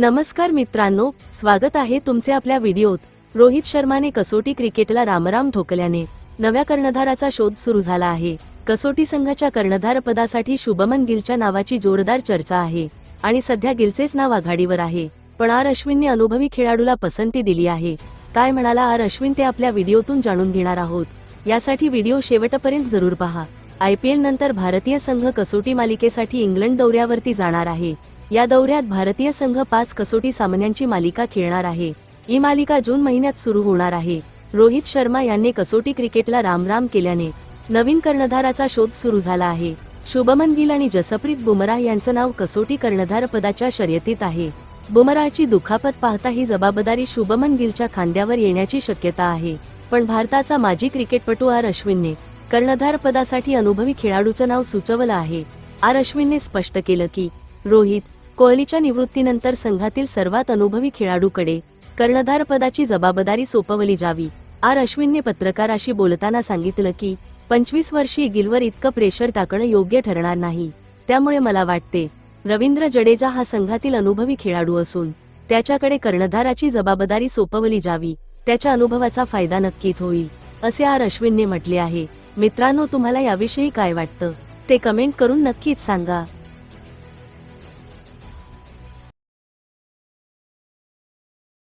नमस्कार मित्रांनो स्वागत आहे तुमचे आपल्या व्हिडिओत. रोहित शर्माने कसोटी क्रिकेटला रामराम ठोकल्याने नव्या कर्णधाराचा शोध सुरू झाला आहे. कसोटी संघाच्या कर्णधार पदासाठी शुभमन गिलच्या नावाची जोरदार चर्चा आहे आणि सध्या गिलचेच नाव आघाडीवर आहे. पण आर अश्विनने अनुभवी खेळाडूला पसंती दिली आहे. काय म्हणाला आर अश्विन ते आपल्या व्हिडिओतून जाणून घेणार आहोत. यासाठी व्हिडिओ शेवटपर्यंत जरूर पहा. आय पी एल नंतर भारतीय संघ कसोटी मालिकेसाठी इंग्लंड दौऱ्यावरती जाणार आहे. या दौऱ्यात भारतीय संघ पाच कसोटी सामन्यांची मालिका खेळणार आहे. ही मालिका जून महिन्यात सुरू होणार आहे. रोहित शर्मा यांनी कसोटी क्रिकेटला रामराम केल्याने नवीन कर्णधाराचा शोध सुरू झाला आहे. शुभमन गिल आणि जसप्रीत बुमराह यांचं नाव कसोटी कर्णधार पदाच्या शर्यतीत आहे. बुमराहची दुखापत पाहता ही जबाबदारी शुभमन गिलच्या खांद्यावर येण्याची शक्यता आहे. पण भारताचा माजी क्रिकेटपटू आर अश्विनने कर्णधार पदासाठी अनुभवी खेळाडूचं नाव सुचवलं आहे. आर अश्विनने स्पष्ट केलं की रोहित कोहलीच्या निवृत्तीनंतर संघातील सर्वात अनुभवी खेळाडूकडे कर्णधारपदाची जबाबदारी सोपवली जावी. आर. अश्विनने पत्रकाराशी बोलताना सांगितलं की पंचवीस वर्षी गिलवर इतकं प्रेशर टाकणं योग्य ठरणार नाही. त्यामुळे मला वाटते रवींद्र जडेजा हा संघातील अनुभवी खेळाडू असून त्याच्याकडे कर्णधाराची जबाबदारी सोपवली जावी त्याच्या अनुभवाचा फायदा नक्कीच होईल असे आर. अश्विनने म्हटले आहे. मित्रांनो तुम्हाला याविषयी काय वाटतं? ते कमेंट करून नक्कीच सांगा.